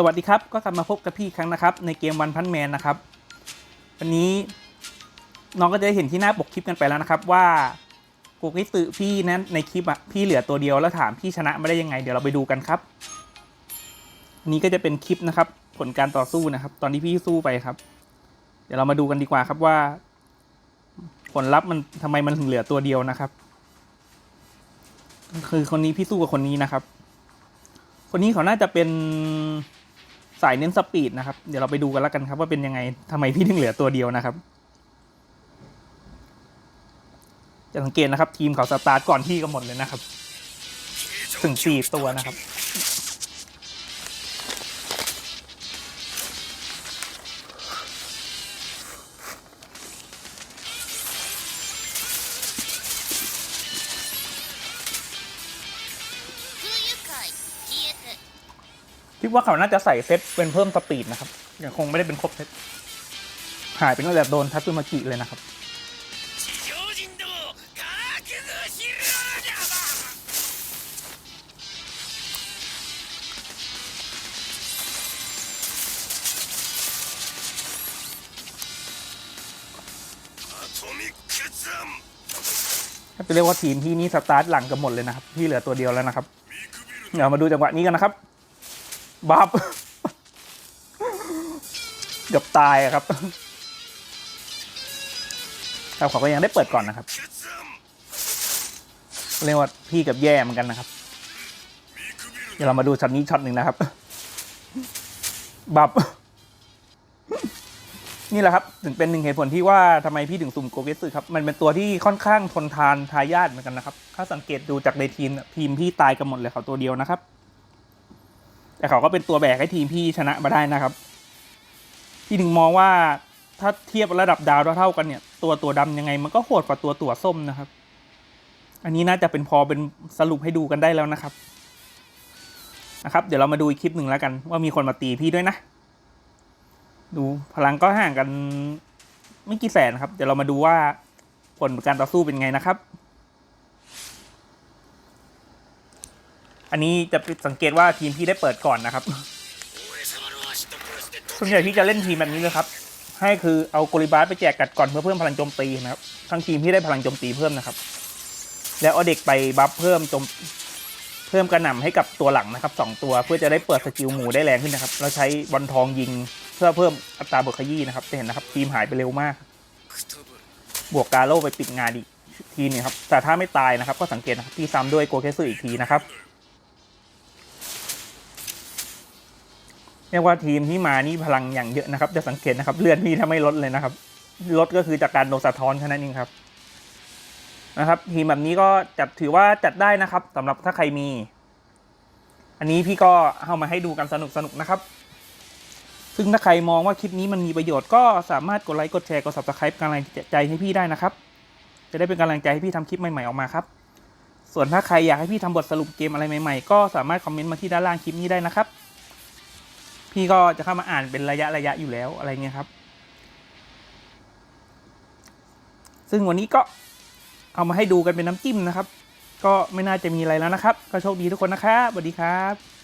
สวัสดีครับ ก็กลับมาพบกับพี่ครั้งนะครับ ในเกมวันพันแมนนะครับ วันนี้น้องก็จะได้เห็นที่หน้าปกคลิปกันไปแล้วนะครับ ว่าโกกิตึพี่นั้นในคลิปอะพี่เหลือตัวเดียวแล้วถามพี่ชนะไม่ได้ยังไง เดี๋ยวเราไปดูกันครับ นี้ก็จะเป็นคลิปนะครับ ผลการต่อสู้นะครับ ตอนที่พี่สู้ไปครับ เดี๋ยวเรามาดูกันดีกว่าครับว่า ผลลัพธ์มันทำไมมันถึงเหลือตัวเดียวนะครับ คือคนนี้พี่สู้กับคนนี้นะครับ คนนี้เขาน่าจะเป็น สายเน้นสปีดนะครับ เดี๋ยวเราไปดูกันแล้วกันครับ ว่าเป็นยังไงทำไมพี่ถึงเหลือตัวเดียวนะครับ จะสังเกตนะครับ ทีมเขาสตาร์ทก่อนพี่ก็หมดเลยนะครับ ถึงสี่ตัวนะครับ ที่ว่าเขาน่าจะใส่เซตเป็นเพิ่มสปีดนะครับยังคงไม่ได้เป็นครบเซตหายไปตั้งแต่โดนทัตสึมากิเลยนะครับจะเรียกว่าทีมที่นี่สตาร์ทหลังกันหมดเลยนะครับ ที่เหลือตัวเดียวแล้วนะครับ เดี๋ยวมาดูจังหวะนี้กันนะครับ บับเกือบตายครับครัขอก็ยังได้เปิดก่อนนะครับ เรียกว่าพี่กับแย่เหมือนกันนะครับ เดี๋ยวเรามาดูช็อตนี้ช็อตหนึ่งนะครับ บับ นี่แหละครับ ถึงเป็นหนึ่งเหตุผลที่ว่าทำไมพี่ถึงสุ่มโกเกสึครับ มันเป็นตัวที่ค่อนข้างทนทานทายาทเหมือนกันนะครับ ถ้าสังเกตดูจากในทีมพิมพ์พี่ตายกันหมดเลยเขาตัวเดียวนะครับ แต่เขาก็เป็นตัวแบกให้ทีมพี่ชนะมาได้นะครับพี่ถึงมองว่าถ้าเทียบระดับดาวเท่ากันเนี่ย ตัวตัวดำยังไงมันก็โหดกว่าตัวตัวส้มนะครับ อันนี้น่าจะเป็นพอเป็นสรุปให้ดูกันได้แล้วนะครับ นะครับ เดี๋ยวเรามาดูอีกคลิปหนึ่งแล้วกัน ว่ามีคนมาตีพี่ด้วยนะ ดูพลังก็ห่างกันไม่กี่แสนครับ เดี๋ยวเรามาดูว่าผลการต่อสู้เป็นไงนะครับ อันนี้จะสังเกตว่าทีมพี่ได้เปิดก่อนนะครับ ส่วนใหญ่ที่จะเล่นทีมแบบนี้เลยครับ ให้คือเอาโกลิบาสไปแจกกัดก่อนเพื่อเพิ่มพลังโจมตีนะครับ ทั้งทีมที่ได้พลังโจมตีเพิ่มนะครับ แล้วเอาเด็กไปบัฟเพิ่มจมเพิ่มกระหน่ำให้กับตัวหลังนะครับ2ตัวเพื่อจะได้เปิดสกิลหมูได้แรงขึ้นนะครับ เราใช้บอลทองยิงเพื่อเพิ่มอัตราบวกขยี้นะครับ จะเห็นนะครับ ทีมหายไปเร็วมาก บวกกาโลไปปิดงานอีกทีนึงครับแต่ถ้าไม่ตายนะครับ ก็สังเกตนะครับที่ซ้ำด้วยโกเคสุอีกทีนะครับ เรียกว่าทีมที่มานี่พลังอย่างเยอะนะครับ จะสังเกตนะครับ เลือดพี่ถ้าไม่ลดเลยนะครับ ลดก็คือจากการโดนสะท้อนแค่นั้นเองครับนะครับทีมแบบนี้ก็จัดถือว่าจัดได้นะครับสำหรับถ้าใครมี อันนี้พี่ก็เอามาให้ดูกันสนุกสนุกๆนะครับ ซึ่งถ้าใครมองว่าคลิปนี้มันมีประโยชน์ก็สามารถกดไลค์กดแชร์กด subscribe กำลังใจให้พี่ได้นะครับ จะได้เป็นกำลังใจให้พี่ทำคลิปใหม่ๆออกมาครับ ส่วนถ้าใครอยากให้พี่ทำบทสรุปเกมอะไรใหม่ๆ ก็สามารถคอมเมนต์มาที่ด้านล่างคลิปนี้ได้นะครับ พี่ก็จะเข้ามาอ่านเป็นระยะระยะอยู่แล้วอะไรเงี้ยครับ ซึ่งวันนี้ก็เอามาให้ดูกันเป็นน้ำจิ้มนะครับ ก็ไม่น่าจะมีอะไรแล้วนะครับ ก็โชคดีทุกคนนะครับสวัสดีครับ